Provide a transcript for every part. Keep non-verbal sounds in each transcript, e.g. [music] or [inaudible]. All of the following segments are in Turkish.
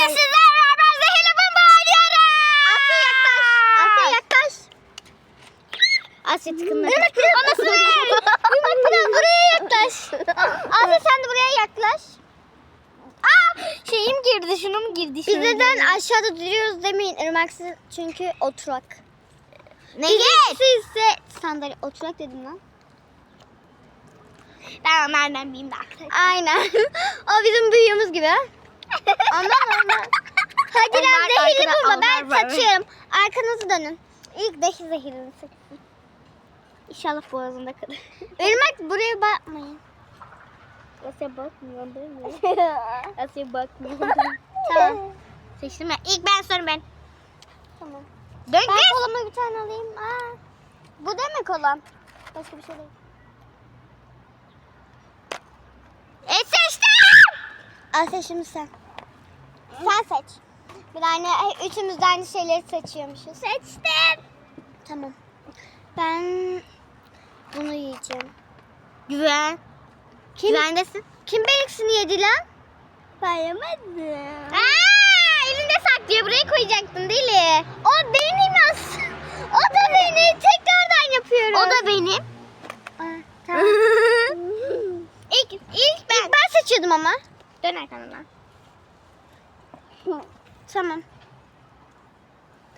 Bugün sizlerle beraber zehirli bomba oynuyoruz. Asya yaklaş. Asya yaklaş. Asya tıkınma. Anasını. Irmak buraya yaklaş. Asya sen de buraya yaklaş. Aa, şeyim girdi, şunum girdi. Biz neden aşağıda duruyoruz demeyin. Irmak siz çünkü oturak. Ne Sizse sandalye oturak dedim lan. Ben onlardan biriyim de arkadaşlar. Aynen. [laughs] o bizim büyüğümüz gibi. Ondan ondan. Hadi lan zehirli bomba ben saçıyorum. Arkanızı dönün. İlk dehi zehirini saçsın. İnşallah boğazında kalır. [laughs] Irmak buraya bakmayın. Asya bakmıyor değil mi? [laughs] Asya bakmıyor. Tamam. Seçtim ben. İlk ben sonra ben. tamam. Dön Ben kız. kolama bir tane alayım. Aa, bu demek kolam. Başka bir şey değil. E seçtim. Asya şimdi sen. Sen seç. Bir tane üçümüz de aynı şeyleri seçiyormuşuz. Seçtim. Tamam. Ben bunu yiyeceğim. Güven. Kim, Güvendesin. kim benimkisini yedi lan? Ben yemedim. Aa, elinde saklıyor. Buraya koyacaktın değil mi? O benim as. O da beni. Tekrardan yapıyorum. O da benim. Aa, tamam. [laughs] ilk, ilk ben. İlk ben seçiyordum ama. Dön arkandan. Tamam.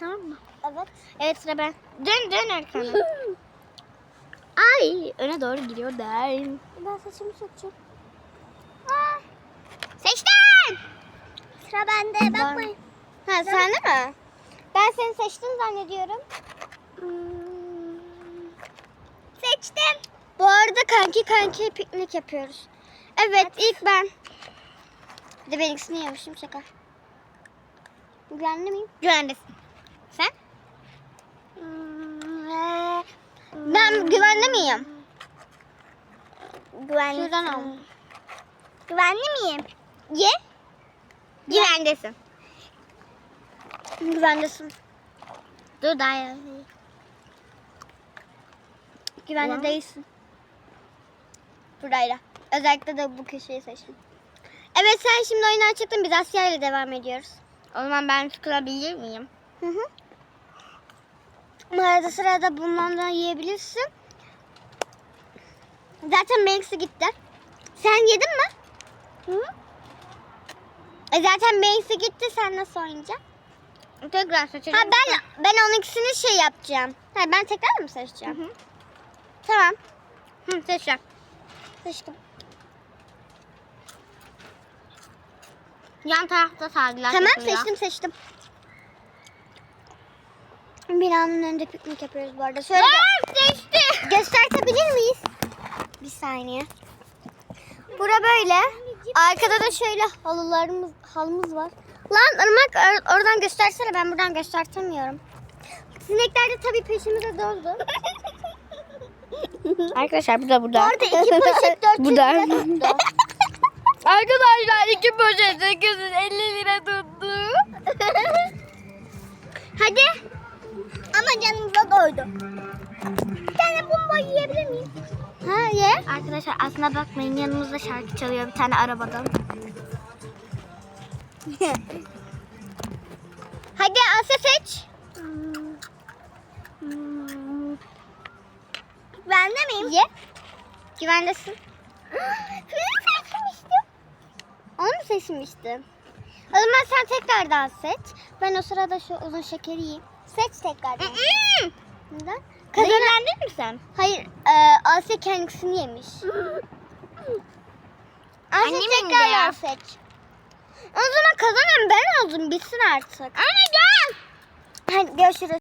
Tamam mı? Evet. Evet sıra ben. Dön dön arkana. [laughs] Ay öne doğru gidiyor derim. Ben saçımı seçeceğim. Seçtin. Sıra bende. bakmayın. Ha sen de mi? Ben seni seçtim zannediyorum. Hmm. Seçtim. Bu arada kanki kanki piknik yapıyoruz. Evet, ilk ben. Bir de benimkisini yemişim şaka. Güvenli miyim? Güvendesin. Sen? Ben güvenli miyim? Güvendesin. Şuradan al. Güvenli miyim? Ye. Güvendesin. Güvendesin. Dur daha ya. Güvende Ulan. değilsin. Burayla. Özellikle de bu köşeyi seçtim. Evet sen şimdi oyundan çıktın. Biz Asya ile devam ediyoruz. O zaman ben sıkılabilir miyim? Hı hı. Arada sırada bundan da yiyebilirsin. Zaten benimkisi gitti. Sen yedin mi? Hı E zaten benimkisi gitti. Sen nasıl oynayacaksın? Tekrar seçelim. Ha ben ben onunkisini şey yapacağım. Ha ben tekrar mı seçeceğim? Hı hı. Tamam. Hı, seçeceğim. Seçtim. Yan tarafta sargılar tamam yapılıyor. seçtim seçtim. Binanın önünde piknik yapıyoruz bu arada. Şöyle Aa, seçti. göstertebilir miyiz? Bir saniye. Bura böyle. Arkada da şöyle halılarımız halımız var. Lan Irmak or- oradan göstersene ben buradan göstertemiyorum. Sinekler de tabii peşimize doldu. [laughs] Arkadaşlar bu da Bu burada. arada iki poşet dört Bu yüz da. lira [laughs] tuttu. Arkadaşlar iki poşet 850 lira tuttu. [laughs] Hadi. Ama canımıza doydu. Bir tane bomba yiyebilir miyim? Ha ye. Arkadaşlar aslına bakmayın yanımızda şarkı çalıyor bir tane arabadan. [laughs] Hadi Asya seç. Ben de miyim? Ye. Güvendesin. [gasps] Seçmiştim. Onu mu seçmiştin? O zaman sen tekrardan seç. Ben o sırada şu uzun şekeri yiyeyim. Seç tekrardan. Neden? Zehirlendin mi sen? Hayır. E, Asya kendisini yemiş. [laughs] Asya Annem yedi tekrardan ya. seç. O zaman kazanan ben oldum. Bitsin artık. Anne gel. Hadi görüşürüz.